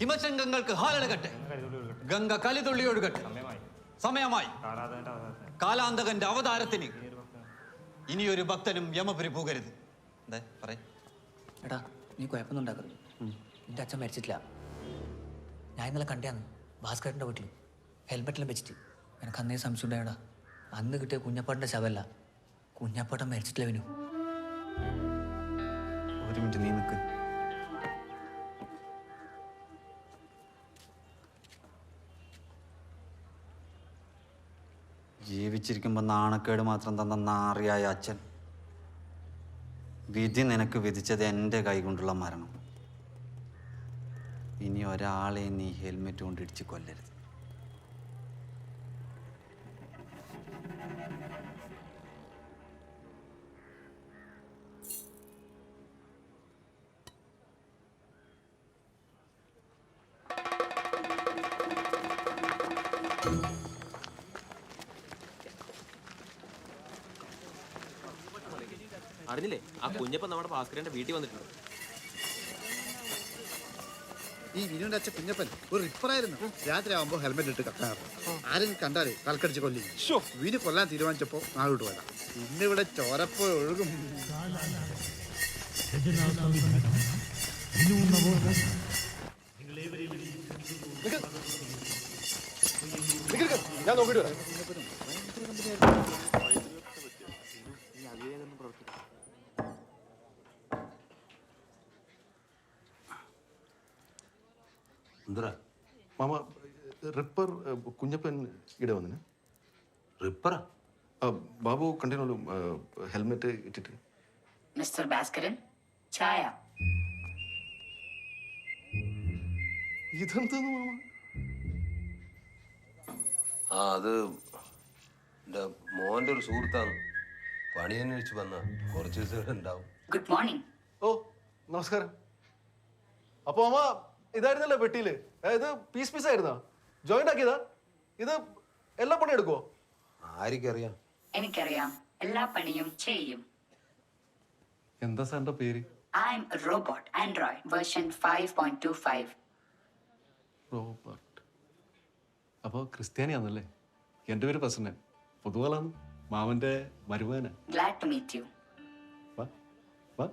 ഹിമശങ്കങ്ങൾക്ക് ഹാലടകട്ടെ ഗംഗ കലിതുള്ളി ഒഴുകട്ടെ. സമയമായി. കാലാന്തകന്റെ അവതാരത്തിന് ഇനിയൊരു ഭക്തനും യമപുരി പോകരുത്. എന്താ പറയ. എടാ നീ കുഴപ്പമൊന്നും ഉണ്ടാക്കരുത്. എന്റെ അച്ഛൻ മരിച്ചിട്ടില്ല. ഞാൻ ഇന്നലെ കണ്ടാന്ന് ഭാസ്കരന്റെ വീട്ടിൽ. ഹെൽമെറ്റിലും വെച്ചിട്ട്. എനിക്ക് അന്നേ സംശയം ഉണ്ടായടാ അന്ന് കിട്ടിയ കുഞ്ഞപ്പാട്ടിന്റെ ശവല്ല കുഞ്ഞപ്പാട്ടൻ മരിച്ചിട്ടില്ല വിനു. ഒരു മിനിറ്റ് നീ നിൽക്ക് ജീവിച്ചിരിക്കുമ്പോൾ നാണക്കേട് മാത്രം തന്ന നാറിയായ അച്ഛൻ. വിധി നിനക്ക് വിധിച്ചത് എന്റെ കൈകൊണ്ടുള്ള മരണം. ഇനി ഒരാളെ നീ ഹെൽമെറ്റ് കൊണ്ട് ഇടിച്ച് കൊല്ലരുത്. അറിഞ്ഞില്ലേ? ആ കുഞ്ഞപ്പം നമ്മുടെ ഭാസ്കരന്റെ വീട്ടിൽ വന്നിട്ടുണ്ട്. ഈ വിനുവിന്റെ അച്ഛൻ കുഞ്ഞപ്പൻ ഒരു റിപ്പറായിരുന്നു രാത്രി ആവുമ്പോ ഹെൽമെറ്റ് ഇട്ട് കത്താറ് ആരും കണ്ടാലേ കൽക്കടിച്ച് കൊല്ലി. വിനു കൊല്ലാൻ തീരുമാനിച്ചപ്പോ നാളോട്ട് പോയതാ. ഇന്നിവിടെ ചോരപ്പോ ഒഴുകും. ഞാൻ നോക്കിട്ട് വരാം എന്തരാ മാമ റിപ്പർ കുഞ്ഞപ്പൻ ഇവിടെ വന്നിന്. റിപ്പറാ? ബാബു കണ്ടിനോളൂ ഹെൽമെറ്റ് ഇട്ടിട്ട്. മിസ്റ്റർ ഭാസ്കരൻ ചായ. ഇതെന്താന്ന് മാമ? ആ അത് എന്റെ മോന്റെ ഒരു സുഹൃത്താണ്. പണി അന്വേഷിച്ച് വന്ന. കുറച്ച് ദിവസം ഉണ്ടാവും. ഗുഡ് മോർണിംഗ് ഓ നമസ്കാരം. അപ്പൊ മാമ ഇതായിരുന്നല്ലോ പെട്ടിയിൽ. ഇത് പീസ് പീസ് ആയിരുന്നാ? ജോയിന്റ് ആക്കിയതാ? ഇത് എല്ലാ പണി എടുക്കുവോ? ആരിക്കറിയാം എനിക്കറിയാം. എല്ലാ പണിയും ചെയ്യും. എന്താ സാറിന്റെ പേര്? I am robot android version five point two five Robert അപ്പോൾ ക്രിസ്ത്യാനിയാണല്ലേ എന്റെ പേര് പ്രസന്നൻ. പൊതുവാളാണ്. മാമന്റെ മരുമകന. ഗ്ലാഡ് ടു മീറ്റ് യു വാ. വാ.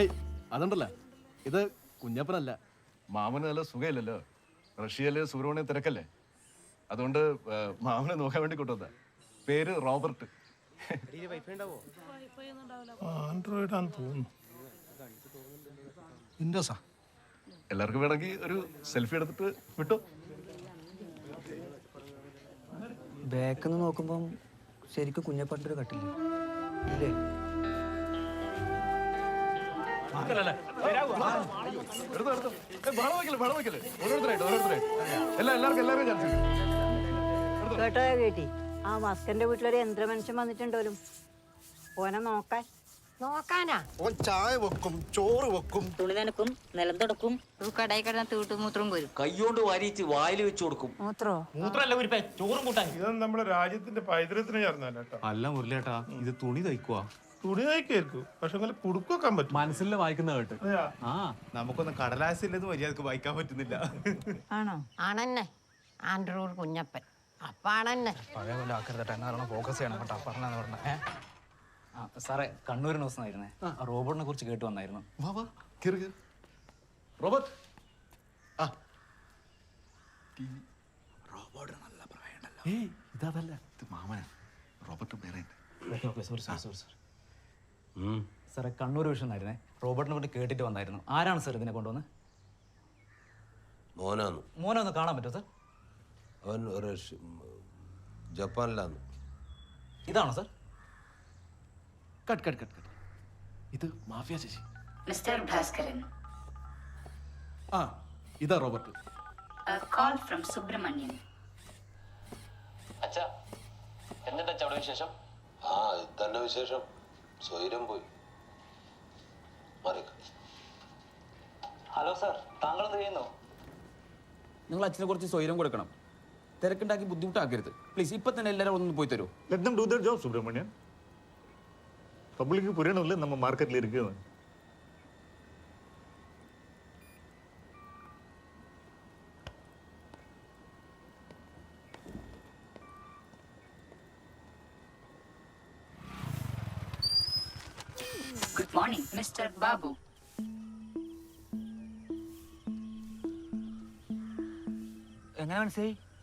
ഏയ് അതുണ്ടല്ല. ഇത് കുഞ്ഞപ്പനല്ല. മാമന് നല്ല സുഖമില്ലല്ലോ റഷ്യയിലെ സുബ്രഹ്മണ്യം തിരക്കല്ലേ. അതുകൊണ്ട് മാമനെ നോക്കാൻ വേണ്ടി കൊണ്ടുവന്ന പേര് റോബർട്ട്. ആൻഡ്രോയിഡ് ആണെന്ന് തോന്നുന്നു. വിൻഡോസാ എല്ലാവർക്കും വേണമെങ്കിൽ ഒരു സെൽഫി എടുത്തിട്ട് വിട്ടു. ബാക്കിൽ നിന്ന് നോക്കുമ്പം ശരിക്കും കുഞ്ഞപ്പട്ടൊരു ഒരു കട്ടില്ലേ? ഇല്ലേ? കേട്ടോ കേട്ടി. ആ മസ്കന്റെ വീട്ടിലൊരു യന്ത്രമനുഷ്യൻ വന്നിട്ടുണ്ടോലും? ഓനെ നോക്കാൻ. നോക്കാനാ? ഓൻ ചായ വെക്കും ചോറ് വെക്കും. തുണി നനക്കും നിലം തുടക്കും. കടയിൽ കിടന്ന തീട്ടുമൂത്രം വരും കൈകൊണ്ട് വാരിച്ച് വായിൽ വെച്ച് കൊടുക്കും. മൂത്രോ? ഇതൊന്നും നമ്മുടെ രാജ്യത്തിന്റെ പൈതൃകത്തിന് ചേർന്നല്ല കേട്ടോ അല്ല മുരളിയേട്ടാ ഇത് തുണി തയ്ക്കുവാ. തുണി തയ്ക്കായിരിക്കും പക്ഷെ അങ്ങനെ കുടുക്കൊക്കാൻ പറ്റും. മനസ്സിൽ വായിക്കുന്ന കേട്ട്. അതെയാ? ആ. നമുക്കൊന്നും കടലാസില്ലെന്ന് മര്യാദയ്ക്ക് വായിക്കാൻ പറ്റുന്നില്ല. ആണോ? ആണെന്നെ. ആൻഡ്രൂർ കുഞ്ഞപ്പൻ. അപ്പാണെന്നെ. പഴയ പോലെ ആക്കരുതട്ടെ എന്നാണ് ഫോക്കസ് ചെയ്യണം കേട്ടോ. പറഞ്ഞാന്ന് പറഞ്ഞ. ആ സാറേ കണ്ണൂരിന് ദിവസമായിരുന്നേ ആ. റോബോട്ടിനെ കുറിച്ച് കേട്ട് വന്നായിരുന്നു. വാ വാ. കയറി കയറി റോബർട്ട്. ആ. ഏയ് ഇതല്ല ഇത് മാമനാ. റോബർട്ട് വേറെ. Sorry sorry sorry sorry. സാറേ കണ്ണൂർ വിഷൻ ആയിരുന്നേ. റോബർട്ടിനെ പറ്റി കേട്ടിട്ട് വന്നായിരുന്നു. ആരാണ് സാർ ഇതിനെ കൊണ്ടുവന്ന്? മോനാന്ന്. മോനെ ഒന്ന് കാണാൻ പറ്റുമോ സാർ? അവൻ ഒരു ഷ്- ഉം, ജപ്പാനിലാന്ന്. ഇതാണോ sir? Cut cut cut cut. ഇത് മാഫിയ ചേച്ചി. മിസ്റ്റർ ഭാസ്കരൻ. ആ ഇതാ റോബർട്ട്. Call from Subramanian. ആ ഇത് തന്നെ വിശേഷം? സ്വൈരം പോയി. ഹലോ സാർ താങ്കൾ എന്ത് ചെയ്യുന്നു? നിങ്ങൾ അച്ഛനെ കുറച്ച് സ്വൈരം കൊടുക്കണം. തിരക്കുണ്ടാക്കി ബുദ്ധിമുട്ടാക്കരുത്. പ്ലീസ് ഇപ്പൊ തന്നെ എല്ലാവരും ഒന്ന് പോയി തരുമോ let them their job Subramanian. பப்ளிக்கு புரியணும்ல നമ്മൾ മാർക്കറ്റിൽ இருக்குது Good morning, Mr. Babu. എങ്ങനെ മനസ്സിലായി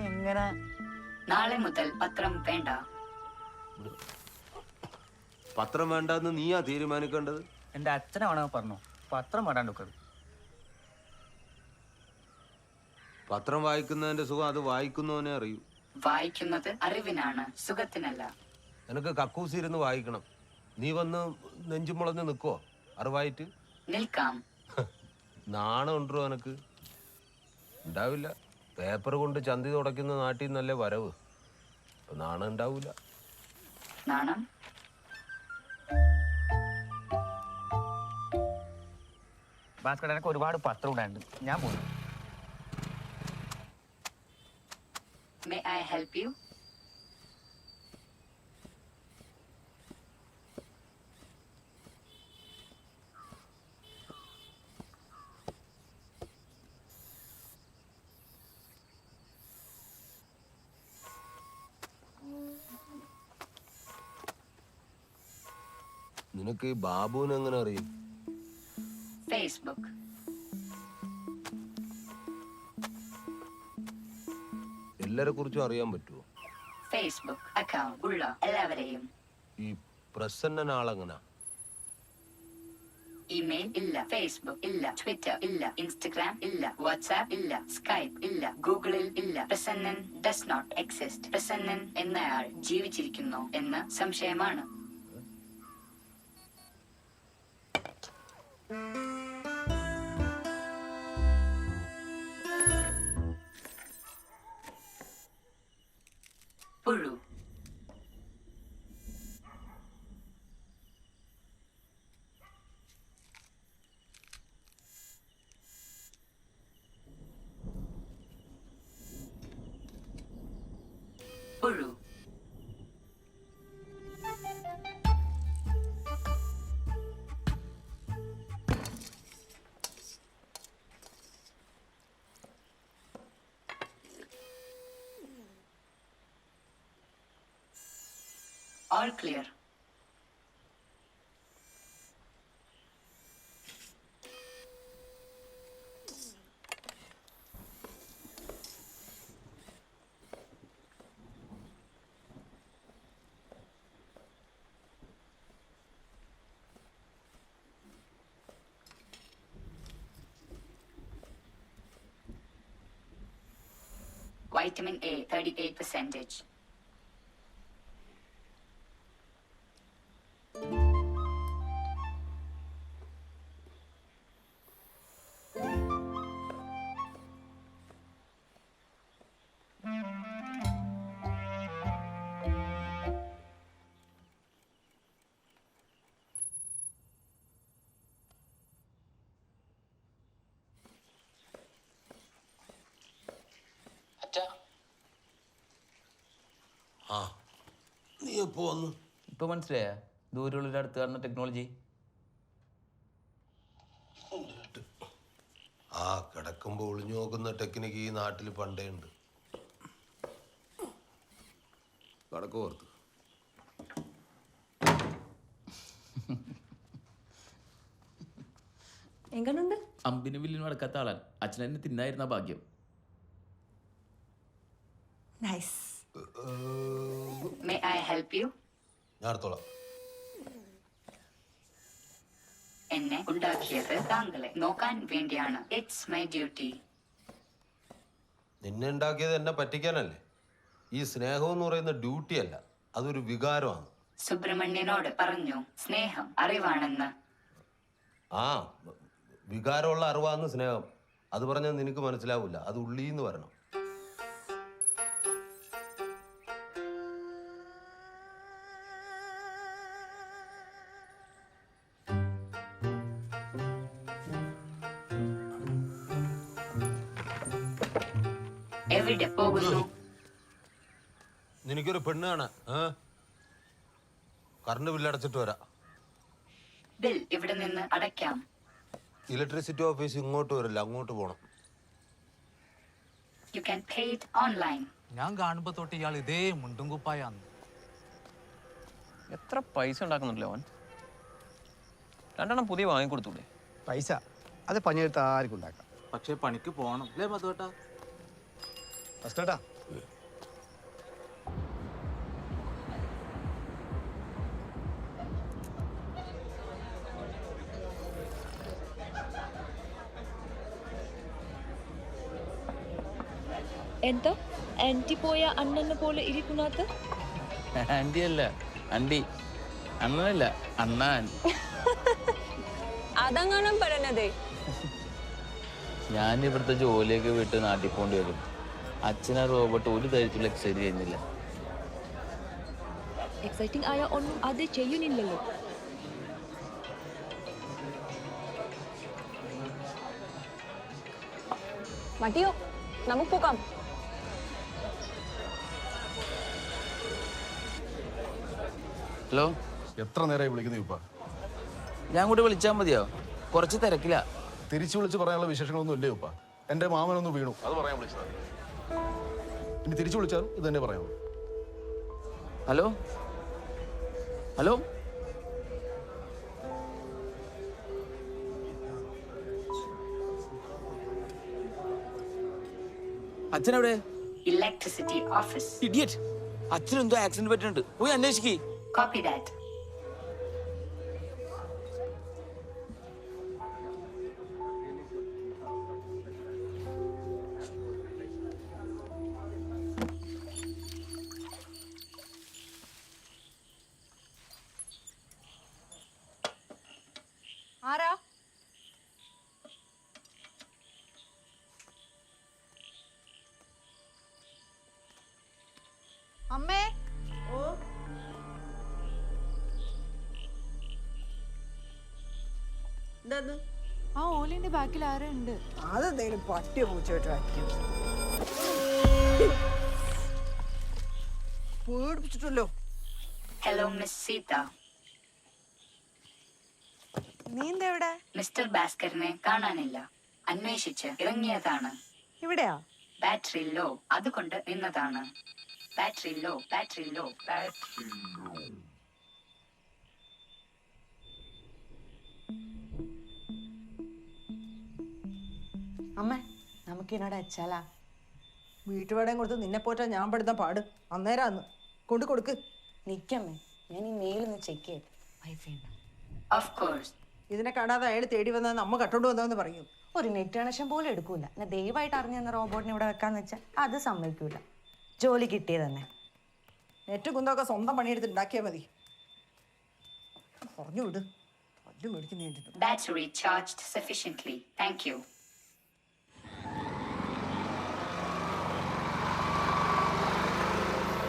എങ്ങനെ നാളെ മുതൽ പത്രം വേണ്ട. പത്രം വേണ്ടെന്ന് നീയാ തീരുമാനിക്കേണ്ടത്? എന്റെ അച്ഛനാണോ പറഞ്ഞു. പത്രം വേണ്ടാണ്ട് പത്രം വായിക്കുന്നതിന്റെ സുഖം അത് വായിക്കുന്നവനെ അറിയൂ. വായിക്കുന്നത് അറിവിനാണ് സുഖത്തിനല്ല. നിനക്ക് കക്കൂസ് ഇരുന്ന് വായിക്കണം. നീ വന്ന് നെഞ്ചുമുളഞ്ഞ് നിൽക്കോ അറിവായിട്ട്? നിൽക്കാം. നാണം ഉണ്ടോ എനക്ക് ഉണ്ടാവില്ല. പേപ്പർ കൊണ്ട് ചന്തി തുടയ്ക്കുന്ന നാട്ടിൽ നല്ല വരവ്? അപ്പൊ നാണം ഉണ്ടാവൂല. നാണം? ഭാസ്കർ എനിക്ക് ഒരുപാട് പത്രം ഉണ്ടായിട്ടുണ്ട്. ഞാൻ പോകുന്നു May I help യു നിനക്ക് ബാബുവിനെ എങ്ങനെ അറിയും? ഫേസ്ബുക്ക് എല്ലാരെ കുറിച്ചും അറിയാൻ പറ്റുമോ ഫേസ്ബുക്ക് അക്കൗണ്ട് ഉള്ള എല്ലാവരെയും. ഈ പ്രസന്ന ആളെങ്ങനാ? ഇമെയിൽ ഇല്ല ഫേസ്ബുക്ക് ഇല്ല ട്വിറ്റർ ഇല്ല ഇൻസ്റ്റഗ്രാം ഇല്ല വാട്സാപ്പ് ഇല്ല സ്കൈപ്പ് ഇല്ല ഗൂഗിളിൽ ഇല്ല. Prasannan does not exist Prasannan എന്നയാൾ ജീവിച്ചിരിക്കുന്നു എന്ന് സംശയമാണ്. Thank you. All clear. Vitamin A, 38 percentage. എപ്പോ വന്നു ഇപ്പൊ മനസ്സിലായ? ദൂരമുള്ള അടുത്ത് കാണുന്ന ടെക്നോളജി ആ കിടക്കുമ്പോ ഒളിഞ്ഞു നോക്കുന്ന ടെക്നിക്ക് ഈ നാട്ടിൽ പണ്ടേ ഉണ്ട്. കടക്ക് എങ്ങനുണ്ട്? അമ്പിനും വില്ലിനും അടക്കാത്ത ആളാണ്. അച്ഛൻ എന്നെ തിന്നായിരുന്ന ഭാഗ്യം. Nice Help you? ഞാൻ എന്നെ ഉണ്ടാക്കിയത് താങ്കളെ നോക്കാൻ വേണ്ടിയാണ്. ഇറ്റ്സ് മൈ ഡ്യൂട്ടി നിന്നെ ഉണ്ടാക്കിയത് എന്നെ പറ്റിക്കാനല്ലേ? ഈ സ്നേഹം എന്ന് പറയുന്ന ഡ്യൂട്ടി അല്ല അതൊരു വികാരമാണ്. സുബ്രഹ്മണ്യനോട് പറഞ്ഞു സ്നേഹം അറിവാണെന്ന്. ആ വികാരമുള്ള അറിവാന്ന് സ്നേഹം. അത് പറഞ്ഞാൽ നിനക്ക് മനസ്സിലാവില്ല. അത് ഉള്ളിന്ന് വരണം. എവിടെ പോകുന്നു നിനക്കൊരു പെണ്ണ് കാണാ ഏ? അടച്ചിട്ട് ബില്ലടച്ചിട്ട് വരാം. ബിൽ ഇവിടെ നിന്ന് അടയ്ക്കാം. ഇലക്ട്രിസിറ്റി ഓഫീസ് ഇങ്ങോട്ട് വരില്ല അങ്ങോട്ട് പോണം. You can pay it online ഞാൻ കാണുമ്പോ തൊട്ട് ഇയാൾ ഇതേ മുണ്ടും കുപ്പായാന്ന് എത്ര പൈസ ഉണ്ടാക്കുന്നുണ്ടല്ലോ അവൻ? രണ്ടെണ്ണം പുതിയ വാങ്ങിക്കൊടുത്തൂടെ? പൈസ അത് പണിയെടുത്ത് ആർക്കും ഉണ്ടാക്കാം. പക്ഷേ പണിക്ക് പോകണം അല്ലേ മധുവേട്ടാ? ഫസ്റ്റേട്ടാ എന്താ? ആന്റി പോയ അണ്ണനെ പോലെ ഇരിക്കുന്നത് ആന്റി അല്ല ആന്റി. അണ്ണനല്ല അണ്ണാൻ. അതങ്ങനെ പറഞ്ഞതേ ഞാൻ ഇവിടുത്തെ ജോലിയൊക്കെ വിട്ട് നാട്ടിൽ പോകേണ്ടി വരും. അച്ഛനെ റോബോട്ട് ഒരു തരത്തിലുള്ള എക്സൈറ്റ് ചെയ്യുന്നില്ല. എക്സൈറ്റിംഗ് ആയ ഒന്നും അത് ചെയ്യുന്നില്ലല്ലോ. മതിയോ? നമുക്ക് പോകാം. ഹലോ? എത്ര നേരമായി വിളിക്കുന്നു ഇപ്പ? ഞാൻ കൂടി വിളിച്ചാൽ മതിയോ? കുറച്ച് തിരക്കില്ല തിരിച്ചു വിളിച്ച് പറയാനുള്ള വിശേഷങ്ങളൊന്നും ഇല്ലേ ഉപ്പ? എന്റെ മാമനൊന്ന് വീണു. അത് പറയാൻ വിളിച്ചതാണ് ഇനി തിരിച്ചു വിളിച്ചാലും ഇത് തന്നെ പറയാം. ഹലോ? ഹലോ? അച്ഛനെവിടെ? ഇലക്ട്രിസിറ്റി ഓഫീസ് ഇഡിയറ്റ് അച്ഛനെന്തോ ആക്സിഡന്റ് പറ്റിയിട്ടുണ്ട്. പോയി അന്വേഷിക്കേ. കോപ്പി ദാറ്റ് ആ ഓലിന്റെ ബാക്കിൽ ആരോ ഉണ്ട്. അതെന്തെങ്കിലും പട്ടിയോ പൂച്ചോട്ടായിരിക്കും പേടിപ്പിച്ചിട്ടല്ലോ. ഹലോ മിസ് സീത നീ എന്താ ഇവിടെ? മിസ്റ്റർ ഭാസ്കറിനെ കാണാനില്ല. അന്വേഷിച്ച് ഇറങ്ങിയതാണ്. ഇവിടെയാ? ബാറ്ററി ലോ അതുകൊണ്ട് നിന്നതാണ്. Battery low battery low battery അമ്മ നമുക്ക് എന്നോട് അച്ചാലാ വീട്ടുപാടേം കൊടുത്ത് നിന്നെ പോറ്റാ ഞാൻ പെടുന്ന പാട്. അന്നേരാന്ന്. കൊണ്ട് കൊടുക്ക്. നിക്കമ്മേ ഞാൻ ഈ മെയിലൊന്ന് ചെക്ക് ചെയ്യട്ടെ വൈഫൈ ഓഫ് കോഴ്സ് ഇതിനെ കാണാതെ അയാൾ തേടി വന്നാൽ നമ്മ കട്ടോണ്ട് വന്നതെന്ന് പറയും. ഒരു നെറ്റ് കണക്ഷൻ പോലും എടുക്കൂല. ഞാൻ ദയവായിട്ട് അറിഞ്ഞു തന്ന റോബോട്ടിനെ ഇവിടെ വെക്കാന്ന് വെച്ചാൽ അത് സമ്മതിക്കൂല. ജോലി കിട്ടിയത് തന്നെ. നെറ്റ് കുന്തൊക്കെ സ്വന്തം പണിയെടുത്ത് ഉണ്ടാക്കിയാൽ മതി. പറഞ്ഞു വിട് പല്ല് മേടിക്കുന്നതിന്റെ Battery charged sufficiently. Thank you.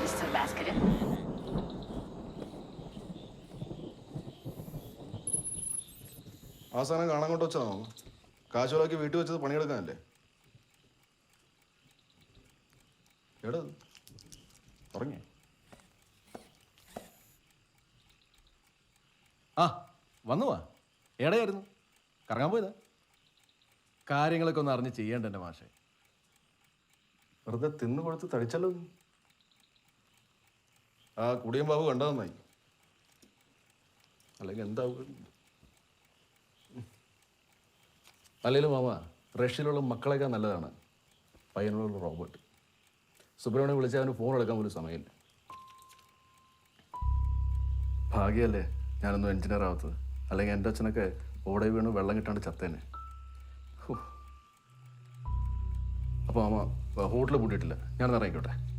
Mr. Bhaskaran, ആ സാധനം കാണാൻ കൊണ്ട് വെച്ചതാണോ കാശുകളാക്കി വീട്ടിൽ വെച്ചത് പണിയെടുക്കാനല്ലേ? എടാ തുടങ്ങി ആ വന്നു വാ. എവിടെയായിരുന്നു? കറങ്ങാൻ പോയതാ? കാര്യങ്ങളൊക്കെ ഒന്ന് അറിഞ്ഞ് ചെയ്യേണ്ട എന്റെ മാഷെ. വെറുതെ തിന്നു കൊടുത്ത് തടിച്ചല്ലോ ആ കുടിയൻ ബാബു കണ്ടത് നന്നായി. അല്ലെങ്കിൽ എന്താവും? അല്ലെങ്കിലും മാമ റഷ്യയിലുള്ള മക്കളേക്കാൾ നല്ലതാണ്. പയ്യനുള്ള റോബോട്ട് സുബ്രഹ്മണ്യം വിളിച്ചാൽ അവന് ഫോൺ എടുക്കാൻ പോലും സമയമില്ല. ഭാഗ്യമല്ലേ ഞാനൊന്നും എഞ്ചിനീയർ ആവാത്തത്. അല്ലെങ്കിൽ എന്റെ അച്ഛനൊക്കെ ഓടെ വീണ് വെള്ളം കിട്ടാണ്ട് ചത്തേനെ. അപ്പോൾ മാമ ഹോട്ടൽ പൂട്ടിയിട്ടില്ല. ഞാനൊന്ന് ഇറങ്ങിക്കോട്ടെ.